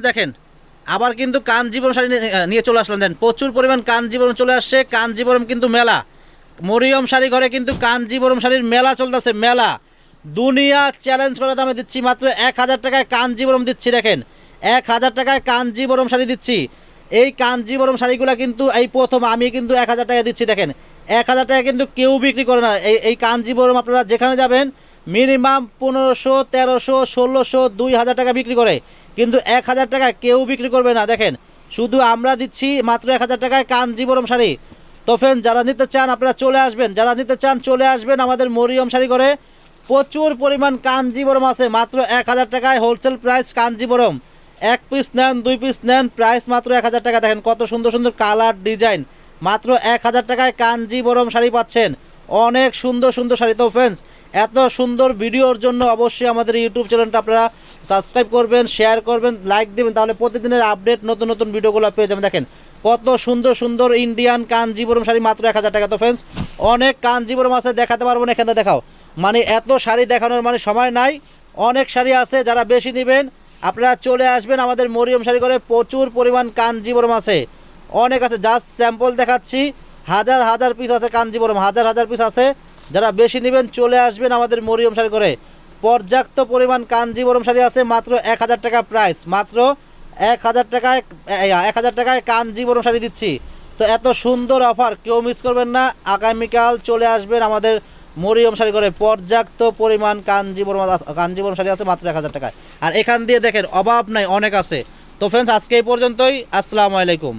দেখেন, আবার কিন্তু কাঞ্জিবরম শাড়ি নিয়ে- চলে আসলাম। দেন, প্রচুর পরিমাণ কাঞ্জিবরম চলে আসছে কাঞ্জিবরম কিন্তু মেলা। মরিয়ম শাড়ি ঘরে কিন্তু কাঞ্জিবরম শাড়ির মেলা চলতেছে, মেলা। দুনিয়া চ্যালেঞ্জ করে দামে দিচ্ছি, মাত্র এক হাজার টাকায় কাঞ্জিবরম দিচ্ছি, দেখেন। এক হাজার টাকায় কাঞ্জিবরম শাড়ি দিচ্ছি। এই কাঞ্জিবরম শাড়িগুলো কিন্তু এই প্রথম আমি কিন্তু এক হাজার টাকা দিচ্ছি, দেখেন। এক হাজার টাকা কিন্তু কেউ বিক্রি করে না। এই এই কাঞ্জিবরম আপনারা যেখানে যাবেন মিনিমাম পনেরোশো, তেরোশো, ষোলোশো, দুই হাজার টাকা বিক্রি করে। কিন্তু এক হাজার টাকা কেউ বিক্রি করবে না। দেখেন, শুধু আমরা দিচ্ছি মাত্র এক হাজার টাকায় কাঞ্জিবরম শাড়ি। তো ফ্রেন্ড যারা নিতে চান আপনারা চলে আসবেন। যারা নিতে চান চলে আসবেন আমাদের মরিয়ম শাড়ি করে প্রচুর পরিমাণ কাঞ্জিবরম আছে। মাত্র এক হাজার টাকায় হোলসেল প্রাইস কাঞ্জিবরম এক পিস নেন, দুই পিস নেন প্রাইস মাত্র এক হাজার টাকা। দেখেন কত সুন্দর সুন্দর কালার ডিজাইন মাত্র এক হাজার টাকায় কাঞ্জিবরম শাড়ি পাচ্ছেন। অনেক সুন্দর সুন্দর শাড়ি। তো ফ্রেন্ডস এত সুন্দর ভিডিওর জন্য অবশ্যই আমাদের ইউটিউব চ্যানেলটা আপনারা সাবস্ক্রাইব করবেন শেয়ার করবেন লাইক দিবেন। তাহলে প্রতিদিনের আপডেট নতুন নতুন ভিডিওগুলো পেয়ে যাবেন। দেখেন, কত সুন্দর সুন্দর ইন্ডিয়ান কাঞ্জিবরম শাড়ি মাত্র এক হাজার টাকা। তো ফ্রেন্ডস অনেক কাঞ্জিবরম আছে, দেখাতে পারব না, এখানে দেখাও। মানে এত শাড়ি দেখানোর মানে সময় নাই। অনেক শাড়ি আছে, যারা বেশি নেবেন, আপনারা চলে আসবেন আমাদের মরিয়ম শাড়ি করে প্রচুর পরিমাণ কাঞ্জিবরম আছে। অনেক আছে জাস্ট স্যাম্পল দেখাচ্ছি। হাজার হাজার পিস আছে কাঞ্জিবরম, হাজার হাজার পিস আছে। যারা বেশি নেবেন, চলে আসবেন আমাদের মরিয়ম শাড়ি করে। পর্যাপ্ত পরিমাণ কাঞ্জিবরম শাড়ি আছে, মাত্র এক হাজার টাকা প্রাইস মাত্র এক হাজার টাকায় এক হাজার টাকায় কাঞ্জিবরম শাড়ি দিচ্ছি। তো এত সুন্দর অফার কেউ মিস করবেন না। আগামীকাল চলে আসবেন আমাদের মরিয়ম শাড়ি করে। পর্যাপ্ত পরিমাণ কাঞ্জিবরম কাঞ্জিবরম শাড়ি আছে, মাত্র এক হাজার টাকায়। আর এখান দিয়ে দেখেন, অভাব নাই, অনেক আছে। তো ফ্রেন্ডস আজকে এই পর্যন্তই। আসসালামু আলাইকুম।